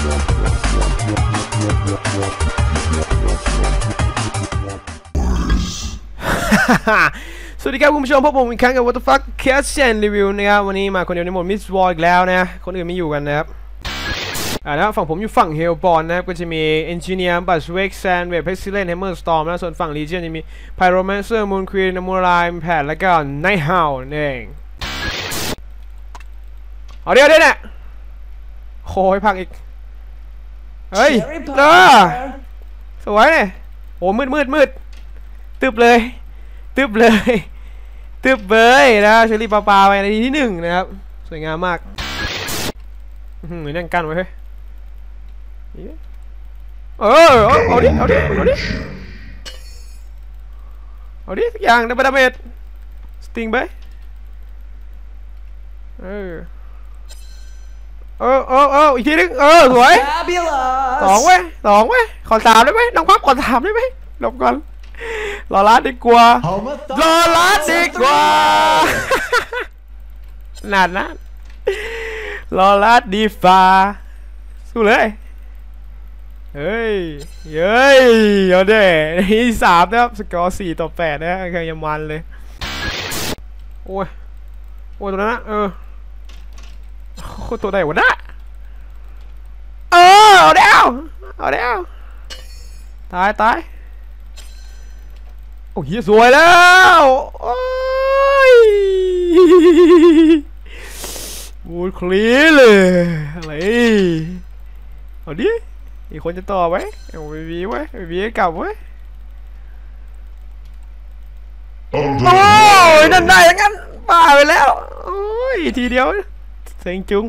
สวัสดีครับคุณผู้ชมพบผมอีกครั้งกับ What the fuck Cat and Review นะครับวันนี้มาคนเดียวในหมด Miss War อีกแล้วนะ คนอื่นไม่อยู่กันนะครับอ่านะฝั่งผมอยู่ฝั่ง Hellborn นะครับ ก็จะมี Engineer b u s w a k Sand Wave Pestilence Hammer Storm นะ ส่วนฝั่ง Legion จะมี Pyromancer Moon Queen Amurai Impact แล้วก็ Night Hound นั่นเอง เอาเดี๋ยวเดี๋ยวเนี่ยโอ้ยพังอีก เฮ้ย Cherry เออ Pie. สวยเนี่ยโอ้มืดมืดมืดตึบเลยตึบเลยตึบเบยนะเชอรี่ปลาปลาไปในที่หนึ่งนะครับ สวยงามมากอื้อหือนั่งกันไว้เฮ้ยเออเอาเอาดิเอาดิเอาดิเอาดิทุกอย่างได้ปะดาเมจสติงไปเออ เออเออเอออีกทีนึงเออสวย Fabulous. สองเว้ยสองเว้ยขอสามได้ไหมน้องพับขอสามได้ไหมหลบก่อนรอรัดดีกว่า Homothon รอรัดดีกว่านานนะรอรัดดีฟ้าสู้เลยเฮ้ย เฮ้ยเอาเด้นี่สามนะครับสกอร์สี่ต่อแปดนะใครยังมันเลย โอ้ย โอ้ยตัวนั้นนะเออโคตรตัวไหนวะนะเออเอาเดียวเอาเดียวตายตายโอ้ยเหี้ยสวยแล้วโอ้ยบูดคลีเลยอะไรเอาดิอีกคนจะต่อไว้เอาไปวีไว้ไปวีกลับไว้โอ้ยนั่นได้ยังงั้นบ้าไปแล้วโอ้ยทีเดียวเซ็งจุง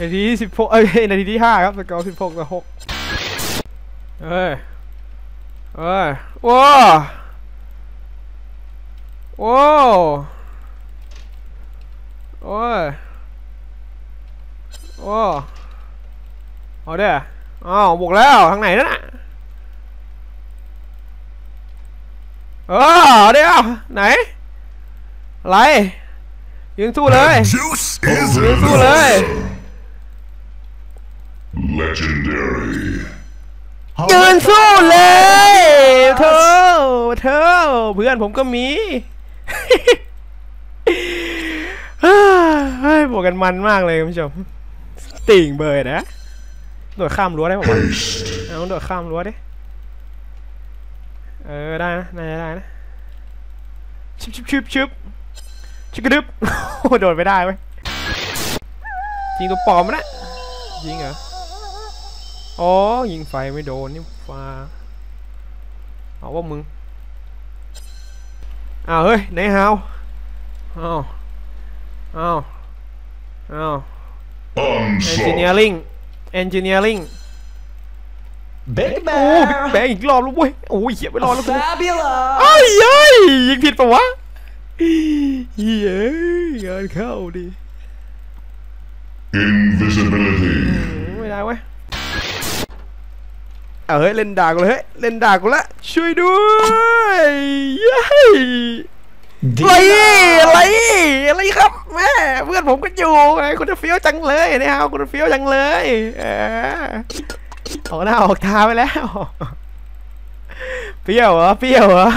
นาทีที่สิบหกเอ้ยนาทีที่ห้าครับสกอร์สิบหกต่อหกเอ้ยเอ้ยว้าโอ้โอ้ยโอ้เอาเด้ออ้าวบุกแล้วทางไหนนั่นน่ะเออเอาเดี๋ยวไหนอะไรยืนสู้เลย Juice is ยืนสู้เลย legendary. ยืนสู้เลยเธอเธอเพื่อนผมก็มีเฮ้ยบวกกันมันมากเลยคุณผู้ชมติ่งเบยนะโดดข้ามรั้วได้ป่าวะ Haste. เอาโดดข้ามรั้วดิเออได้นะน่าจะได้นะชิบชิบชิบชิบชิบกระดึบโอ้โดดไม่ได้เว้ยยิงตัวปลอมมันนะยิงเหรอ อ๋อ ยิงไฟไม่โดนนี่ฟ้าเอาว่ามึงอ้าวเฮ้ยไหนฮาวอ้าวอ้าวอ้าว Onslaught. engineering engineering Big โอ้บิ๊ก Bear. แบงอีกรอบแล้วเว้ยโอ้ยเหี้ยไปรอแล้วกู Fabulous. เอ้ยเอ้ยยิงผิดปะวะเฮ้ยงานเข้าดิ Invisibility. ไม่ได้เว้ย เอาเฮ้ยเล่นด่ากูเลยเฮ้ยเล่นด่ากูละช่วยด้วยเย้อะไรอะไรอะไรครับแม่เพื่อนผมก็อยู่ไงคุณจะเฟี้ยวจังเลยเนี่ยฮะคุณจะเฟี้ยวจังเลยเออออกหน้าออกตาไปแล้วเปรี้ยวเหรอเปรี้ยวเหรอ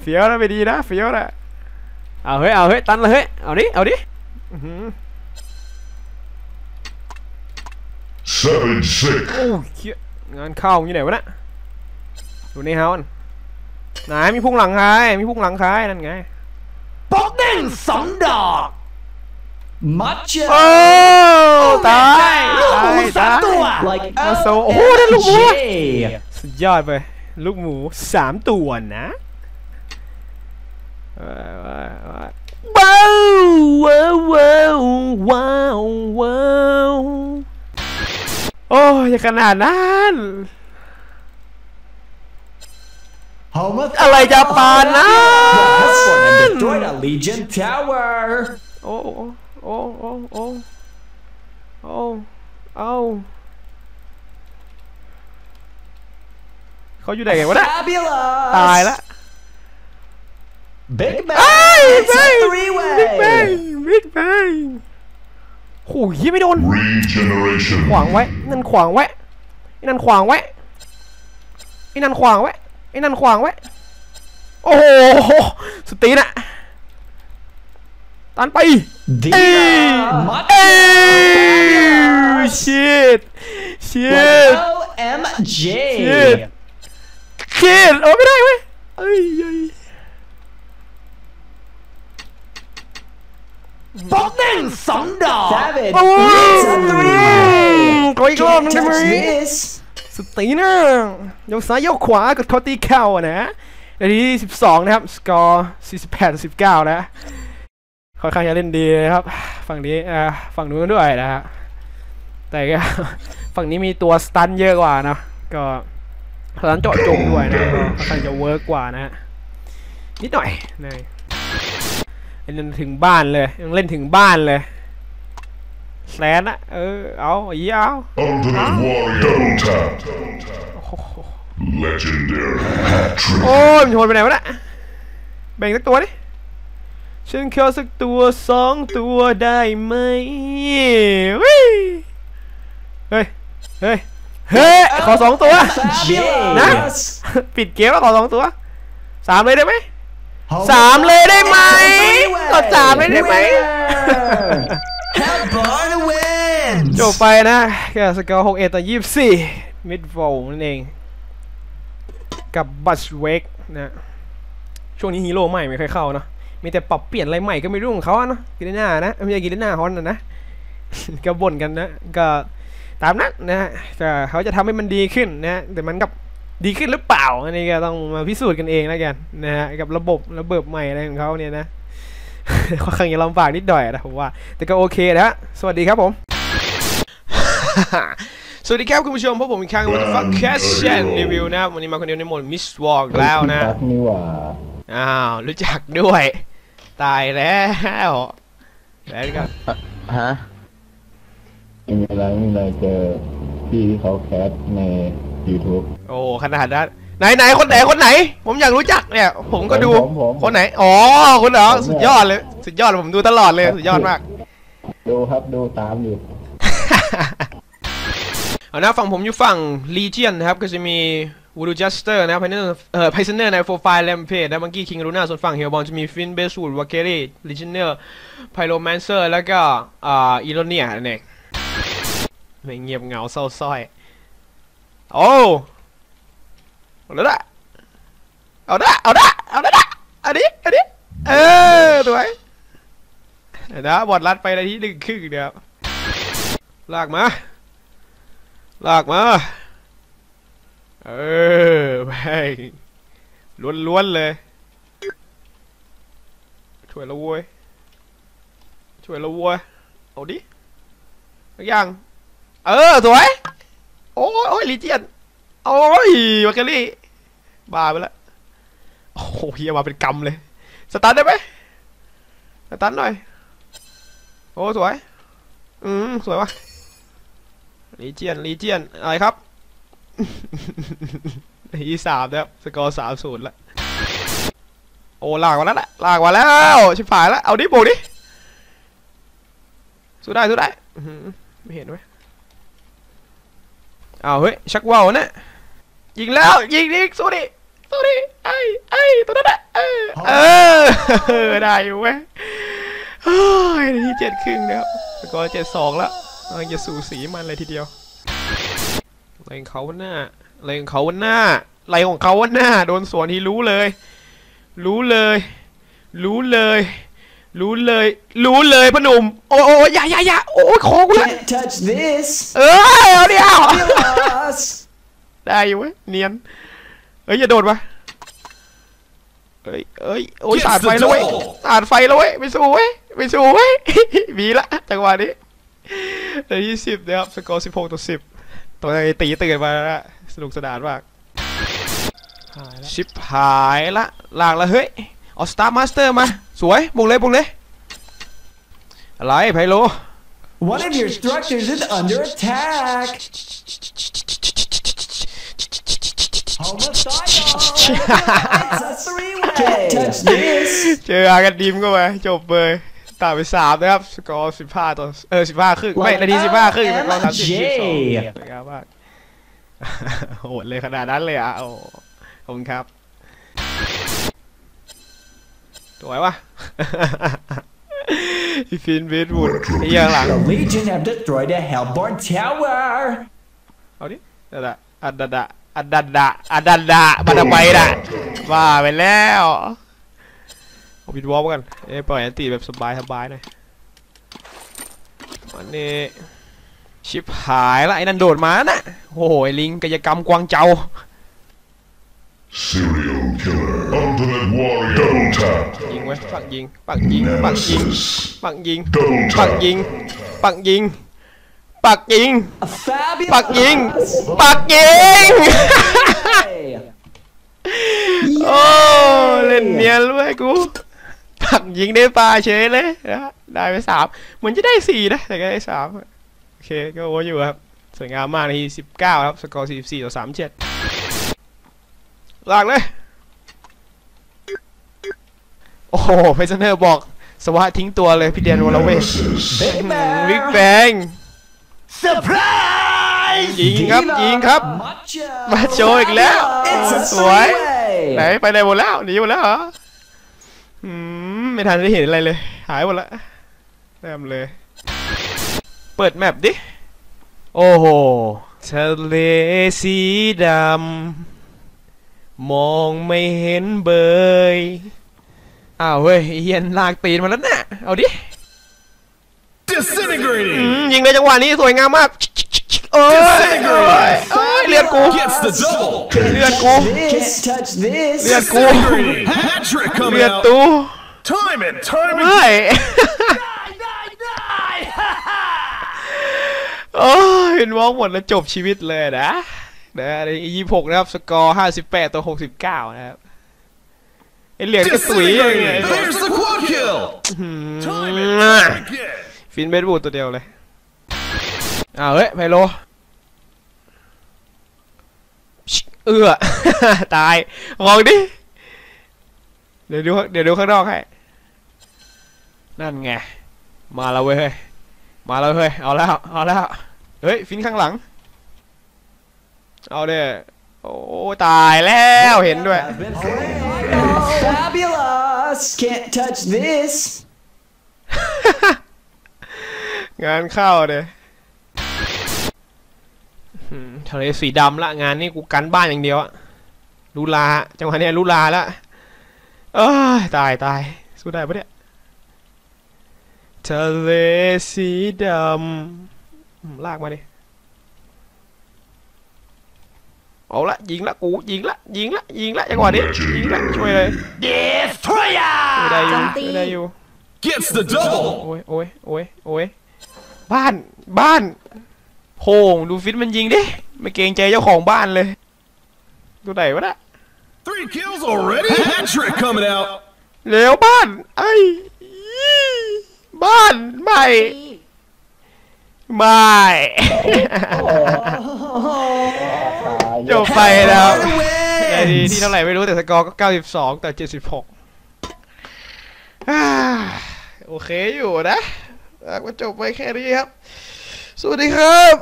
เฟี้ยวนะไม่ดีนะเฟี้ยวนะเอาเฮ้ยเอาเฮ้ยตันเลยเฮ้ยเอาดิเอาดิ อื้อหือ Savage Sick. โอ้ยเหี้ยงานเข้าอยู่ไหนวะเนะดูในเฮาส์ไหนมีพุ่งหลังใครมีพุ่งหลังใครนั่นไงปอกเด้งสองดอกมัดเจอโอ้ตายลูกหตามูยสาตามยตัวมาโซโอ้โหนั่นลูกหมูสุดยอดไปลูกหมูสามตัวนะว้าวว้าวว้าวว้าวว้าว โอ้ยอย่าขนาดนั้นอะไรจะปานนั้น Destroyed a Legion Tower โอ้โอ้โอ้โอ้โอ้โอ้เขาอยู่ไหนกันวะเนี่ย Fabulous ตายละ Big Bang ไอ้ It's บิ๊ a ก โอ้ยไม่โดน Regeneration. ขวางไว้ นั่นขวางไว้ไอ้นั่นขวางไว้ไอ้นั่นขวางไว้ไอ้นั่นขวางไว้ โอ้โห สตีนอะตันไป Diva เอ้ย Macho เอ้ยชิดชิด OMG ชิดชิดโอ้ไม่ได้เว้ยเอ้ย เอ้ยบล็อกหนึ่งสองดอก Savage โอ้ย Regeneration ขออีกรอบนึงได้ไหม Touch this สตีนะยกซ้ายยกขวากดเขาตีเข่าอะนะนาทีที่12 นะครับ สกอร์ 48 19 นะค่อนข้างจะเล่นดีนะครับ ฝั่งนี้อ่าฝั่งนู้นด้วยนะฮะแต่ก็ฝั่งนี้มีตัวสตันเยอะกว่านะก็สตันเจาะจงด้วยนะก็ค่อนข้างจะเวิร์กกว่านะฮะนิดหน่อยนะ เล่นถึงบ้านเลยยังเล่นถึงบ้านเลยแสนนะเออเอาอีเอา Ultimate Warrior. Double tap. Legendary hat trick. โอ้ยมันโหดไปไหนวะเนี่ยแบ่งสักตัวดิฉันขอสักตัวสองตัวได้ไหมเฮ้ยเฮ้ยเฮ้ยเฮ้ยขอสองตัวนะ Fabulous ปิดเกมแล้วขอสองตัวสามเลยได้ไหม สามเลยได้ไหมกดสามเลยได้ไหม Hellborn wins จบไปนะก็สกอร์หกเอ็ดต่อยี่สิบสี่มิดโวนั่นเอง กับบัชเวกนะช่วงนี้ฮีโร่ใหม่ไม่ค่อยเข้าเนอะมีแต่ปรับเปลี่ยนอะไรใหม่ก็ไม่รู้ของเขาอะเนาะกินหน้านะไม่ใช่กินหน้าฮอนนะนะก็บ่นกันนะก็ตามนั้นนะฮะก็เขาจะทำให้มันดีขึ้นนะแต่มันกับ ดีขึ้นหรือเปล่าอันนี้ก็ต้องมาพิสูจน์กันเองแล้วกันนะฮะกับระบบระเบิดใหม่อะไรของเขาเนี่ยนะค่อนข้างจะลำบากนิดหน่อยนะผมว่า แต่ก็โอเคนะฮะสวัสดีครับผม สวัสดีครับคุณผู้ชมพบผมอีกครั้งวันฟังแคชเชนรีวิวนะครับวันนี้มาคนเดียวในโหมดมิสวอล์กแล้วนะตักนี่หว่าอ้าวรู้จักด้วย ตายแล้วแล้วก็ฮะไม่มีอะไรไม่มีอะไรเจอพี่ที่เขาแคสใน YouTube โอ้ขนาดนั้นไหนไหนคนไหนคนไหน ผมอยากรู้จักเนี่ย ผมก็ดูผมผมคนไหนอ๋อคุณเหรอผมเนี่ยสุดยอดเลย สุดยอดเลยผมดูตลอดเลยสุดยอดมาก ดูครับดูตามอยู่ เอานะฝั่งผมอยู่ฝั่ง Legion นะครับก็จะมี Voodoo Juster นะครับ Prisoner เอ่อ Prisoner ใน Profile Rampage และ Monkey King Luna ส่วนฝั่ง Hellborn จะมี Finn Basewood Valkyrie Legionnaire Pyromancer แล้วก็อ่า Ironia นั่นเองไม่เงียบเหงาเศร้าส้อย โอ้เอาละเอาละเอาละเอาละเอาดิเอาดิเออสวยเดี๋ยวนะบอดรัดไปในที่หนึ่งครึ่งเดียวลากมา ลากมา เออแม่งล้วนๆเลยช่วยเราโว้ยช่วยเราโว้ยเอาดิสักอย่างเออสวย โอ้ยโอ้ยลีเจียน โอ้ยวัคเคอรี่ บ้าไปแล้ว โอ้โหเฮียมาเป็นกำเลย สตาร์ทได้ไหมสตาร์ทหน่อย โอ้สวย อืมสวยวะลีเจียนลีเจียน อะไรครับทีสามแล้วสกอร์สามศูนย์ละโอ้ลากมาแล้วแหละลากมาแล้ว ชิบหายแล้ว เอาดิโบกดิสู้ได้สู้ได้ไม่เห็นไหม เอาวเฮ้ยชักว่าวนะยิงแล้วยิงดิสู้ดิสู้ดิไอ้ไอ้ตัวนั้นแหละเออเออได้อยู่เว้ยเฮ้ยนาทีเจ็ดครึ่งนะครับสกอร์เจ็ดสองแล้วกำลังจะสูสีมันเลยทีเดียวอะไรของเขาวันหน้าอะไรของเขาวันหน้าอะไรของเขาวันหน้า โดนสวนที่รู้เลย รู้เลย รู้เลย รู้เลย รู้เลยพอหนุ่ม โอ้โอ้อย่าอย่าอย่าโอ้ยคอกูเลย Can't touch this เออเอาเดียว Fabulous ได้อยู่เว้ยเนียนเอ้ยอย่าโดดมาเอ้ยเอ้ยโอ้ย Gets สาดไฟ the แล้วเว้ย double สาดไฟแล้วเว้ย ไม่สู้เว้ย ไม่สู้เว้ย มีละจังหวะนี้เหลยยี่สิบนะครับ สกอร์สิบหกต่อสิบตัวไอ้ตีตื่นมาแล้วสนุกสนานมากชิปหายละลากละเฮ้ย เอาสตาร์มาสเตอร์มา สวยบุกเลยบุกเลย อะไรไพโล One of your structures is under attack Homicidal It's a three-way Can't touch this เจออากันดีมก็มาจบเลยตามไปสามนะครับ สกอร์สิบห้าต่อเออสิบห้าครึ่งไม่นาทีสิบห้าครึ่งสกอร์สามสิบยี่สิบสองสวยงามมากโหดเลยขนาดนั้นเลยอะโอ้ขอบคุณครับ วยวะพี่ฟินเวทวูดไอ้เหี้ยังหลัง The Legion have destroyed the Hellborn Tower. เอาดิดัดดะอัดดัดดะอัดดัดดะอัดดัดดะบันไปดะว่าไปแล้วเอาปิดวอลกันเอ้ยปล่อยอันตีแบบสบายสบายหน่อยวันนี้ชิบหายละไอ้นั่นโดดมาน่ะโอ้โหไอ้ลิงกายกรรมกวางเจ้า Serial killer. Ultimate warrior. Double tap. ยิงไว้ปักยิง ปักยิง ปักยิง Nemesis. ปักยิง Double ปัก tap. ยิง ปักยิง ปักยิง A fabulous. ปักยิง ปักยิง โอ้ เล่นเนียนด้วยกู ปักยิงได้ปลาเฉยเลยนะได้ไปสามเหมือนจะได้สี่นะ แต่ก็ได้สามโอเค ก็โอ้อยู่ครับ สวยงามมากนาทีสิบเก้าครับ สกอร์สี่สี่ต่อสามเจ็ด ลากเลย โอ้โหเพชรเนอร์บอก สวะทิ้งตัวเลยพี่เดียนวอลเวช Nemesis. Big วิก Bear. แบง Surprise! ยิงครับ ยิงครับ Macho. มาโชว์อีกแล้ว It's a สวย ไหน three-way. ไปไหนหมดแล้ว หนีหมดแล้วเหรออืมไม่ทันได้เห็นอะไรเลย หายหมดละแต้มเลย เปิดแมปดิ โอ้โหทะเลสีดำ มองไม่เห็นเบยอ้าวเฮ้ยไอ้เฮียนลากตีนมาแล้วน่ะเอาดิ Disintegrating! อืมยิงในจังหวะนี้สวยงามมากโอ้ยโอ้ยโอ้ยเลือดกู Gets the double! เลือดกู Can't touch this. เลือดกู Disintegrating! Hat trick เลื coming อด out! ตู Time it! Time it! เฮ้ยโอ้ยเห็นมองหมดแล้วจบชีวิตเลยนะ นะในยี่หกนะครับ สกอร์ห้าสิบแปดต่อหกสิบเก้านะครับไอเหรียญกระสุยยังไง Disintegrating! There's the quad kill! อื Time ม it! Time again! ฟินเบสบูดตัวเดียวเลยอ้าวเฮ้ยไพโลชิเอื้อตายมองดิ เดี๋ยวดูเดี๋ยวดูข้างนอกให้นั่นไง มาแล้วเว้ยเฮ้ยมาแล้วเฮ้ย เอาแล้ว เอาแล้ว เฮ้ย ฟินข้างหลัง เอาเด้อโอ้ตายแล้วเห็นด้วย Has been slain. Fabulous. Can't touch this. งานเข้าเด้อืมทะเลสีดำละงานนี้กูกันบ้านอย่างเดียวอะลูลาจังหวะเนี้ยลูลาละเอ้ยตายตายสู้ได้ปะเนี่ยทะเลสีดำอืมลากมาดิ เอาละยิงละกูยิงละยิงละยิงละจังหวะนี้ยิงละช่วยเลย Destroyer. ไม่ได้อยู่ไม่ได้อยู่ Gets the double! โอ้ยโอ้ยโอ้ยโอ้ยบ้านบ้านโพงดูฟิตมันยิงดิไม่เกรงใจเจ้าของบ้านเลยดูไหนวะน่ะ Three kills already? Hat trick coming out! เร็วบ้านไอ้บ้านไม่ไม่ จบไปแล้วในที่เท่าไหร่ไม่รู้แต่สกอร์ก็ 92 ต่อ 76 โอเคอยู่นะก็จบไปแค่นี้ครับ สวัสดีครับ